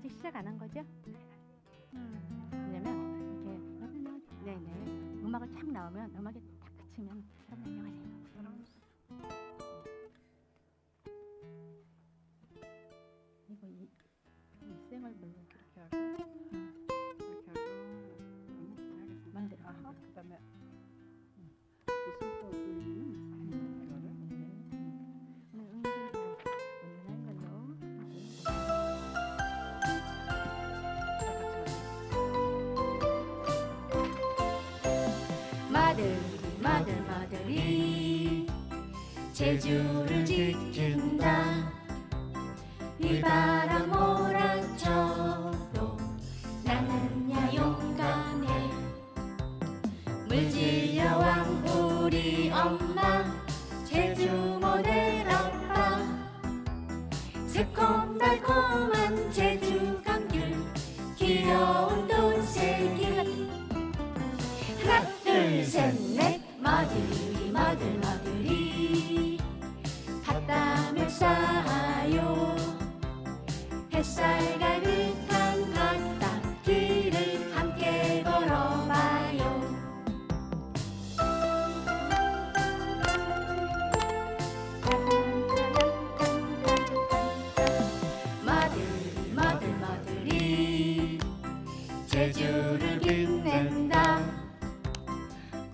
아직 시작 안 한 거죠? 음. 왜냐면 이렇게 네네 음악을 착 나오면 음악이 딱 그치면 여러분 안녕하세요. 이거 이, 이 쌤을 별로 그렇게 알고. 제주를 지킨다. 이 바람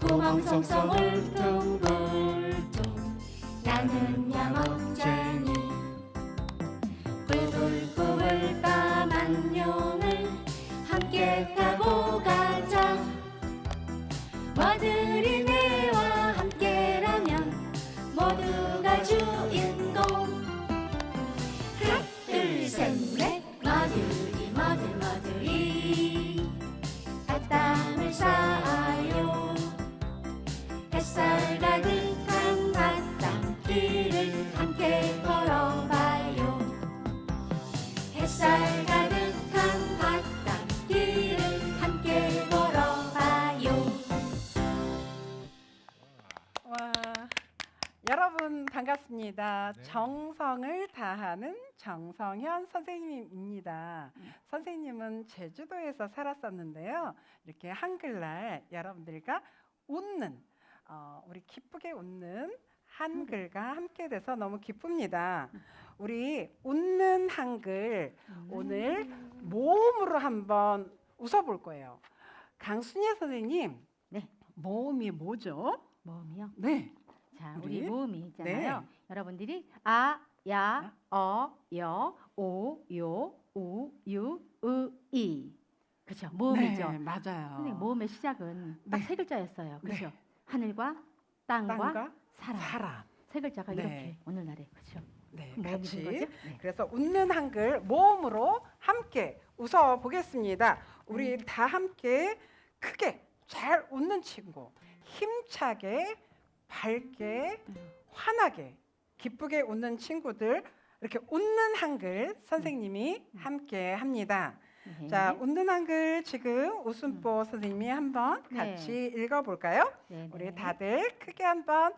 도망성성 울퉁불퉁. 나는 야먹자 반갑습니다. 네. 정성을 다하는 정성현 선생님입니다. 음. 선생님은 제주도에서 살았었는데요. 이렇게 한글날 여러분들과 웃는 어, 우리 기쁘게 웃는 한글과 음. 함께 돼서 너무 기쁩니다. 우리 웃는 한글 음. 오늘 모음으로 한번 웃어볼 거예요. 강순예 선생님, 네. 모음이 뭐죠? 모음이요? 네. 자, 우리 우리? 모음이 있잖아요. 네. 여러분들이 아, 야, 어, 여, 오, 요, 우, 유, 으, 이. 그렇죠. 모음이죠. 네, 맞아요. 선생님, 모음의 시작은 딱 네. 세 글자였어요. 네. 그렇죠. 네. 하늘과 땅과, 땅과 사람. 사람. 세 글자가 네. 이렇게 오늘날에 그렇죠. 네, 같이. 거죠? 네. 그래서 웃는 한글 모음으로 함께 웃어 보겠습니다. 우리 네. 다 함께 크게 잘 웃는 친구, 힘차게 밝게 네. 환하게 기쁘게 웃는 친구들 이렇게 웃는 한글 선생님이 네. 네. 함께 합니다. 네. 자, 웃는 한글 지금 웃음보 음. 선생님이 한번 같이 읽어 볼까요? 우리 다들 크게 한번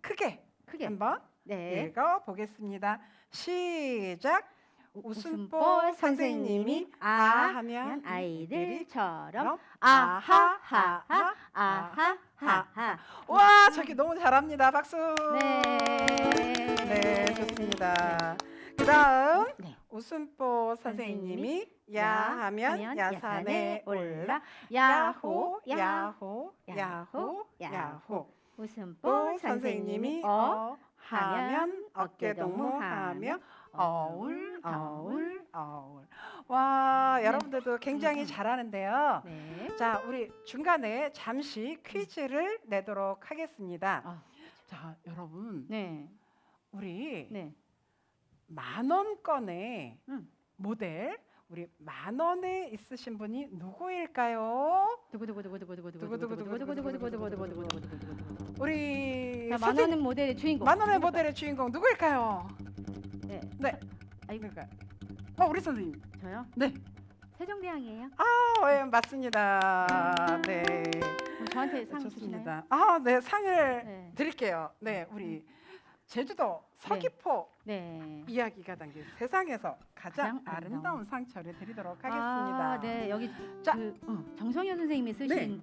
크게 크게 한번 네. 읽어 보겠습니다. 시작. 웃음보 선생님이 아 하면 아이들처럼 아하하하 아하, 아하, 아하, 아하 하, 하. 와, 저기 너무 잘합니다. 박수. 네. 네, 좋습니다. 그 다음, 네. 웃음보 선생님이 야 하면 야산에 올라 야호, 야호, 야호, 야호. 웃음보 선생님이 어, 어 하면 어깨동무하며 어울, 어울, 어울. 와, 네. 여러분들도 굉장히 음. 잘하는데요. 네. 자, 우리 중간에 잠시 음. 퀴즈를 내도록 하겠습니다. 아. 자, 여러분. 네. 우리 네. 만 원권의 음. 모델 우리 만 원에 있으신 분이 누구일까요? 우리 만 원은 모델의 주인공. 만 원의 모델의 주인공 누구일까요? 네. 네. 아이고. 어, 우리 선생님. 저요? 네. 세종대왕이에요. 어, 예, 맞습니다. 네. 그럼 저한테 상 주시나요? 좋습니다. 아, 네, 상을 네. 드릴게요. 네, 우리 제주도 서귀포 네. 이야기가 담긴 세상에서 가장, 가장 아름다운 아름다운 상처를 드리도록 하겠습니다. 아, 네. 여기 자. 그 어, 정성현 선생님이 쓰신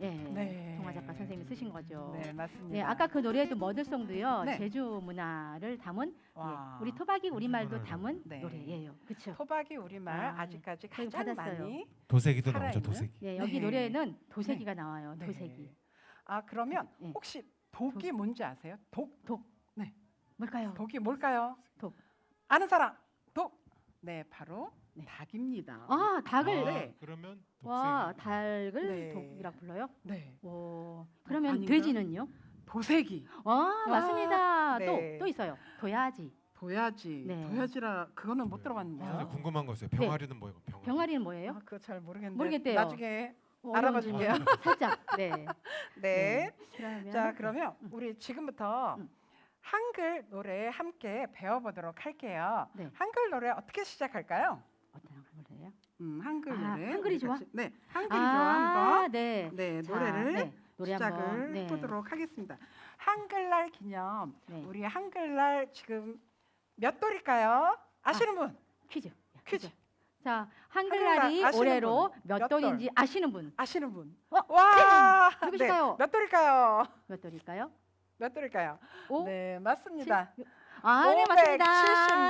예. 네. 동화 작가 선생님이 쓰신 거죠. 네, 맞습니다. 네, 아까 그 노래도 머들송도요. 네. 제주 문화를 담은 와. 예, 우리 토박이 우리말도 담은 네. 노래예요. 그렇죠? 토박이 우리말 아, 아, 직까지 저희 가장 받았어요. 많이 도색이도? 나오죠. 도색이. 예, 여기 네. 노래에는 도색이가 나와요. 네. 도색이. 아 그러면 네. 혹시 독이 뭔지 아세요? 독 뭘까요? 독이 뭘까요? 독. 아는 사람 독. 네 바로 네. 닭입니다. 아, 닭을 아, 네. 그러면 와, 독색이. 닭을 네. 독이라 불러요? 네 오. 그러면 아닌가? 돼지는요? 도색이 아, 맞습니다. 네. 또또 있어요. 도야지. 도야지 네. 도야지라 그거는 못 네. 들어봤는데요. 진짜 궁금한 거 있어요. 병아리는 뭐예요? 병아리. 병아리는 뭐예요? 아, 그거 잘 모르겠는데 모르겠대요. 나중에 어, 알아봐 줄게요. 살짝. 네. 네. 그러면 자 그러면 음. 우리 지금부터 음. 한글 노래 함께 배워보도록 할게요. 네. 한글 노래 어떻게 시작할까요? 어떤 노래예요? 음, 한글 아, 노래. 한글이 좋아? 네, 한글이 좋아 한번. 네. 네, 자, 노래를 네. 노래 시작을 한번 네. 해보도록 하겠습니다. 한글날 기념. 네. 우리 한글날 지금 몇 돌일까요? 아시는 분? 퀴즈. 야, 퀴즈. 자, 한글날 한글날이 올해로 분? 몇 몇 돌인지 아시는 분 아시는 분? 어, 와, 누구실까요? 네, 몇 돌일까요? 몇 돌일까요? 몇 돌일까요? 오? 네, 맞습니다. 칠? 아, 네, 맞습니다.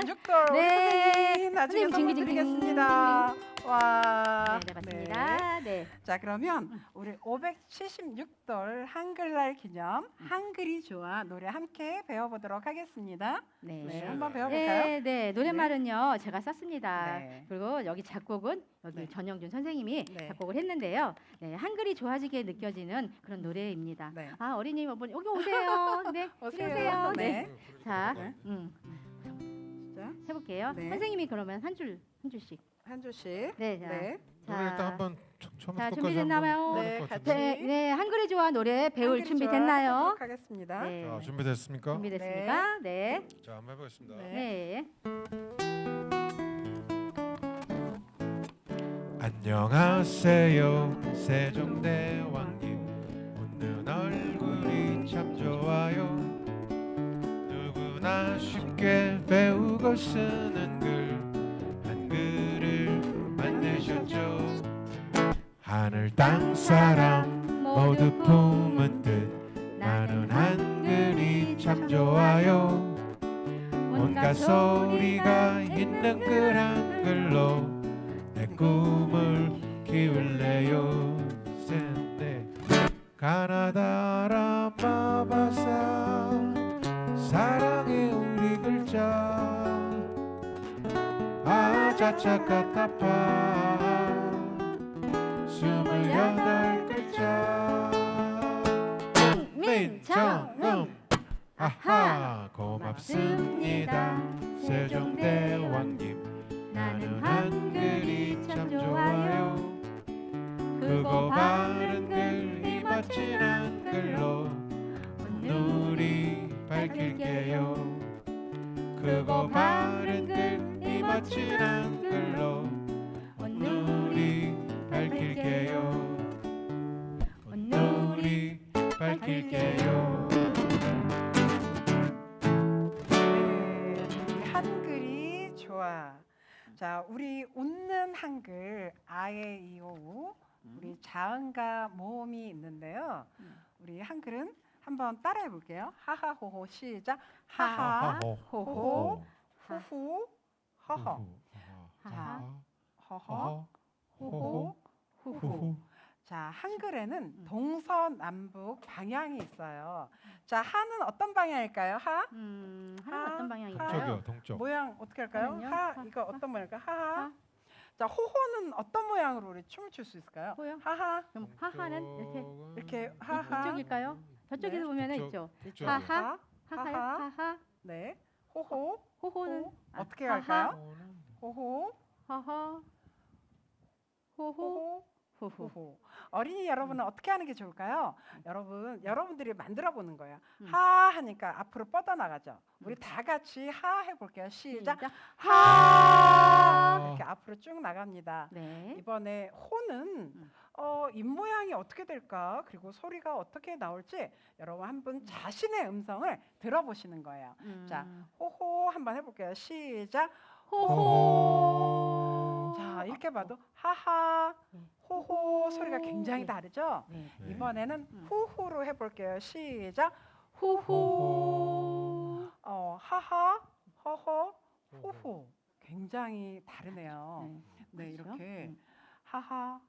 576돌. 네. 선생님 나중에 선물. 드리겠습니다. 와. 네, 네, 맞습니다. 네. 자, 그러면 우리 576돌 한글날 기념 한글이 좋아 노래 함께 배워보도록 하겠습니다. 네. 네, 네. 한번 배워볼까요? 네, 네. 노랫말은요. 제가 썼습니다. 네. 그리고 여기 작곡은 여기 네. 전영준 선생님이 네. 작곡을 했는데요. 네, 한글이 좋아지게 느껴지는 그런 노래입니다. 네. 아, 어린이 여러분 여기 오세요. 네. 이리 오세요. 네. 네. 자, 네. 음. 자, 해볼게요. 네. 선생님이 그러면 한 줄 한 줄씩. 한 줄씩. 네, 자. 네. 노래 일단 한번 처- 처음부터 자, 끝까지 준비됐나요? 한번 네, 해볼 것 같이. 네, 네, 한글이 좋아 노래 배울 한글이 준비 좋아 됐나요? 해보도록 하겠습니다. 네. 자, 준비됐습니까? 준비됐습니까? 네. 자, 한번 해보겠습니다. 네. 네. 안녕하세요 세종대왕님 웃는 얼굴이 참 좋아요 누구나 쉽게 배우고 쓰는 글 하늘 땅 사람 모두 품은 뜻. 나는 한글이 참 좋아요. 온갖 소리가 있는 글 한글로 내 꿈을 키울래요. 샌데 가나다라 마바사 사랑의 우리 글자. 아자차카타파 밝힐게요 네, 우리 한글이 좋아. 자, 우리 웃는 한글 아에 이오 우리 자음과 모음이 있는데요. 음. 우리 한글은 한번 따라해 볼게요. 하하호호 시작. 하하, 하하호 호호, 하. 후후, 허허, 하하. 허허, 호호, 호호. 후후. 자, 한글에는 음. 동서남북 방향이 있어요. 자, 하는 어떤 방향일까요? 하? 음, 하, 하는 어떤 방향일까요? 동쪽이요 동쪽 모양 어떻게 할까요? 하는요? 하 하, 이거 하. 어떤 모양일까요? 하하. 하. 자 호호는 어떤 모양으로 우리 춤을 출 수 있을까요? 호요? 하하 그럼 하하는 이렇게 이렇게 하하. 이쪽일까요? 저쪽에서 네. 보면은 있죠. 하하, 하하. 하하. 하하. 네 호호 호호는 호. 아, 어떻게 하하, 갈까요? 호호 하하, 호호, 호호 호호. 어린이 여러분은 어떻게 하는 게 좋을까요? 여러분 여러분들이 만들어 보는 거예요. 음. 하 하니까 앞으로 뻗어 나가죠. 우리 다 같이 하 해볼게요. 시작. 시작. 하 이렇게 앞으로 쭉 나갑니다. 네. 이번에 호는 음. 어, 입 모양이 어떻게 될까 그리고 소리가 어떻게 나올지 여러분 한번 자신의 음성을 들어보시는 거예요. 자, 음. 호호 한번 해볼게요. 시작. 호호. 자 이렇게 봐도 하하, 네. 호호 소리가 호. 굉장히 네. 다르죠. 네. 네. 이번에는 음. 후후로 해볼게요. 시작. 호호. 어, 하하, 허허, 후후. 굉장히 다르네요. 네. 네, 그렇죠? 이렇게 음. 하하,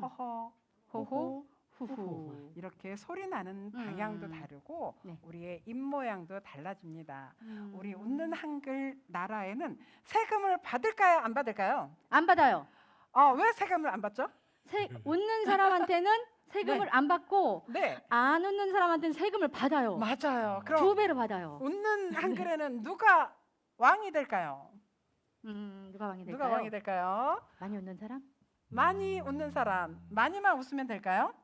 허허, 호호, 후후. 후후. 이렇게 소리 나는 방향도 음. 다르고 네. 우리의 입 모양도 달라집니다. 음. 우리 웃는 한글 나라에는 세금을 받을까요? 안 받을까요? 안 받아요. 어, 왜 세금을 안 받죠? 세, 웃는 사람한테는 세금을 안 받고 네, 안 웃는 사람한테는 세금을 받아요. 맞아요. 두 그럼 배로 받아요. 웃는 한글에는 누가 왕이 될까요? 음, 누가 왕이 될까요? 누가 왕이 될까요? 많이 웃는 사람? 많이 웃는 사람, 많이만 웃으면 될까요?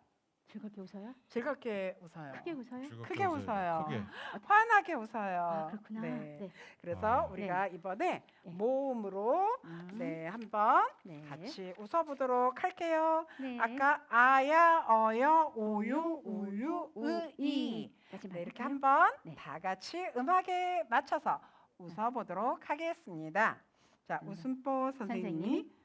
즐겁게 웃어요? 즐겁게 웃어요. 크게 웃어요? 즐겁게 크게 웃어요. 크게. 환하게 웃어요. 아, 그렇구나. 네. 네. 그래서 아. 우리가 이번에 네. 모음으로 음, 네 한번 네. 같이 웃어 보도록 할게요. 네. 아까 아야, 어여, 오유, 우유, 으이 네, 이렇게? 한번 네. 다 같이 음악에 맞춰서 웃어 보도록 하겠습니다. 자, 음. 웃음보 선생님이 선생님이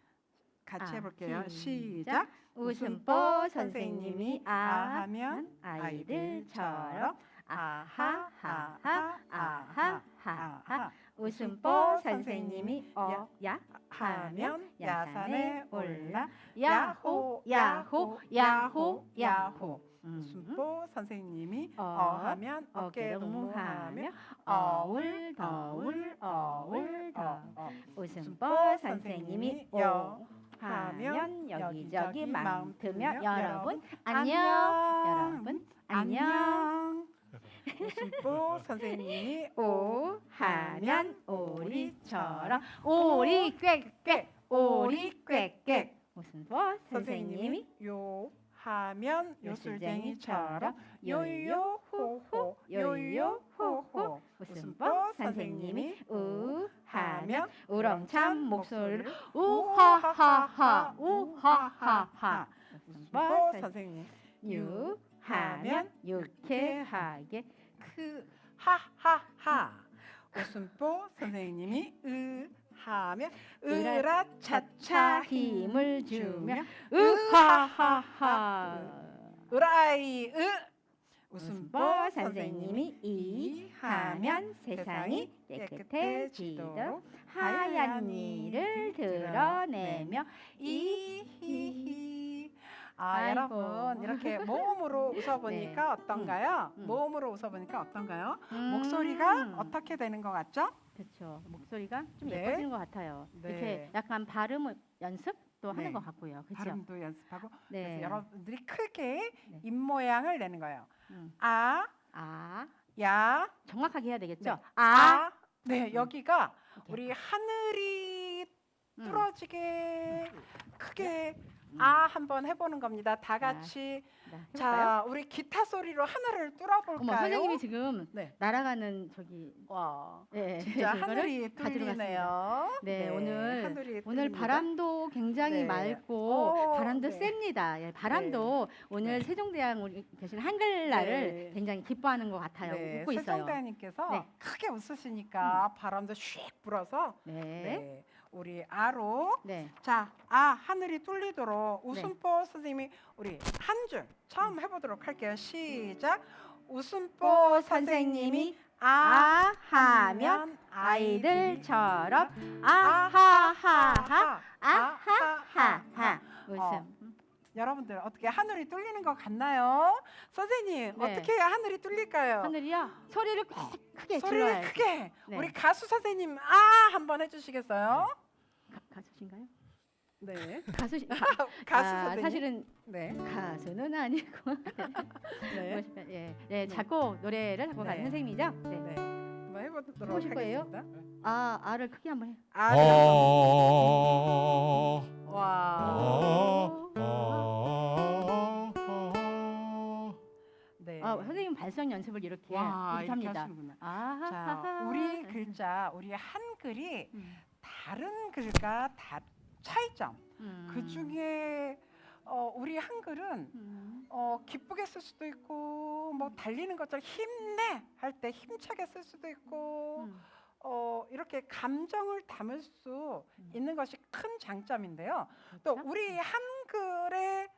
같이 아, 해볼게요. 시작. 웃음보 선생님이 아 하면 아이들처럼 아하 하하 아하 하하 아하 웃음보 선생님이 어야 하면 야산에 올라 야호 야호 야호 야호 음. 웃음보 선생님이 어, 어 하면 어깨 동무하며 어울 더울 어울 더더 어. 웃음보 선생님이 여오 하면 여기저기 마음 트며 트며 여러분. 안녕. 여러분 안녕. 웃음보 선생님이 오 하면 오리처럼. 오리 꽥꽥 오리 꽥꽥 웃음보 선생님이 요 하면 요술쟁이처럼 요술쟁이처럼 요요 호호 요요 호호 웃음보 선생님이 우 하면 우렁찬 목소리로 우하하하 우하하하. 웃음보 웃음보 선생님. 유 하면 유쾌하게 그 하하하. 웃음보 선생님이 으 하면 으라 으라차차 힘을 주며 으하하하. 으라이 으. 웃음보 선생님이 이 하면 세상이 깨끗해지도록 하얀 이를 드러내며 이히히 아 아이고. 여러분 이렇게 모음으로 웃어보니까 네. 어떤가요? 음, 음. 모음으로 웃어보니까 어떤가요? 목소리가 어떻게 되는 것 같죠? 그렇죠 목소리가 좀 네. 예뻐지는 것 같아요 네. 이렇게 약간 발음 연습도 네. 하는 것 같고요 그렇죠 발음도 연습하고 그래서 네 여러분들이 크게 네. 입 모양을 내는 거예요. 음. 아, 아 야, 정확하게 해야 되겠죠 네. 아 아. 네, 여기가 이렇게. 우리 하늘이 음. 뚫어지게 크게 음. 아 한번 해보는 겁니다. 다 같이 네? 자 우리 기타 소리로 하늘을 뚫어볼까요? 어머 선생님이 지금 네. 날아가는 저기 와 예, 진짜 하늘이 뚫리네요. 네, 오늘- 하늘이 오늘 뚫립니다. 바람도 굉장히 네. 맑고 오, 바람도 네. 셉니다. 예, 바람도 오늘 네. 세종대왕 우리 계신 한글날을 네. 굉장히 기뻐하는 것 같아요. 네, 웃고 있어요. 세종대왕님께서 네. 크게 웃으시니까 바람도 슉 불어서 네. 네. 우리 아로 네. 자, 아 하늘이 뚫리도록 웃음보 선생님이 우리 한 줄 처음 해보도록 할게요. 시작. 웃음보 선생님이 아아 하면 아이들처럼 아하하하 아하하하 웃음. 어. 여러분들 어떻게 하늘이 뚫리는 것 같나요? 선생님 네. 어떻게 해야 하늘이 뚫릴까요? 하늘이요. 소리를 크- 크게 소리를 질러야 크게 네. 우리 가수 선생님 아 한번 해주시겠어요? 가, 가수신가요? 네. 가수 가, 가수 아, 선생님. 사실은 네. 가수는 아니고 네. 예, 예, 작곡 노래를 작곡 하는 네. 선생님이죠. 네. 네. 한번 해보도록 해보실 거예요? 하겠습니다. 아, 아를 크게 한번 해. 아, 네. 어. 와. 어. 네. 아, 선생님 발성 연습을 이렇게 와, 이렇게 이렇게 합니다. 하시는구나. 아, 자, 우리 글자, 우리 한 글이 음. 다른 글과 다 차이점 음. 그 중에 어, 우리 한글은 음. 어, 기쁘게 쓸 수도 있고 뭐 달리는 것처럼 힘내 할 때 힘차게 쓸 수도 있고 음. 어, 이렇게 감정을 담을 수 음. 있는 것이 큰 장점인데요. 또 그렇죠? 우리 한글의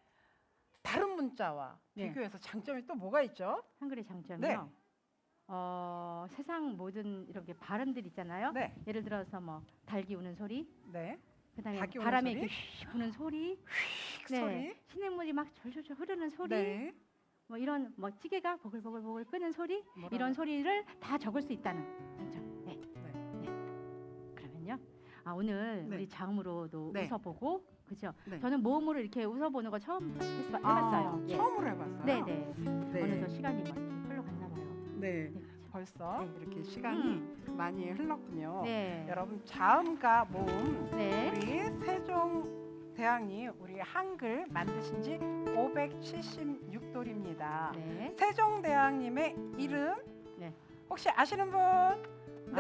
다른 문자와 네. 비교해서 장점이 또 뭐가 있죠? 한글의 장점이요. 네. 어, 세상 모든 이렇게 발음들 있잖아요. 네, 예를 들어서 뭐 달기 우는 소리, 네, 그다음에 닭이 우는 바람에 소리? 이렇게 휘 부는 소리, 휙 네, 소리, 시냇물이 막 졸졸졸 흐르는 소리, 네, 뭐 이런 뭐 찌개가 보글보글보글 끄는 소리, 뭐라- 이런 소리를 다 적을 수 있다는 장점. 네. 네. 네. 그러면요. 아 오늘 네. 우리 자음으로도 네. 웃어보고 그죠? 네. 저는 모음으로 이렇게 웃어보는 거 처음 해봤- 아, 해봤어요. 예. 처음으로 해봤어요. 네, 네. 네. 어느덧 시간이 막 흘러갔나. 네, 네. 벌써 네. 이렇게 시간이 음. 많이 흘렀군요. 네. 여러분 자음과 모음 네. 우리 세종 대왕이 우리 한글 만드신 지 576돌입니다. 네. 세종 대왕님의 이름 네. 혹시 아시는 분? 아,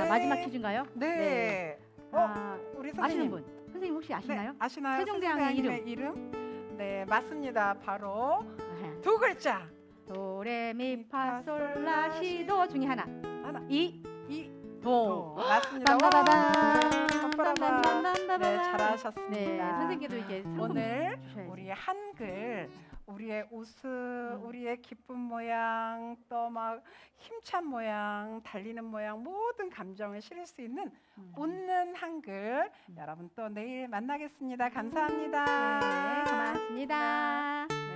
마지막 퀴즈인가요? 네. 어, 아, 우리 아시는 선생님. 분. 선생님 혹시 아시나요? 네, 아시나요? 세종대왕의 세종대왕님의 이름? 네, 맞습니다. 바로 네. 두 글자. 도레미파솔라시도 중에 하나. 하나. 이, 이, 도. 도. 맞습니다. 와, 빰바바밤. 네, 잘하셨습니다. 네, 선생님께도 이제 오늘. 우리 한글 우리의 웃음, 음. 우리의 기쁜 모양, 또 막 힘찬 모양, 달리는 모양 모든 감정을 실을 수 있는 음. 웃는 한글 음. 여러분 또 내일 만나겠습니다. 감사합니다. 네, 고맙습니다.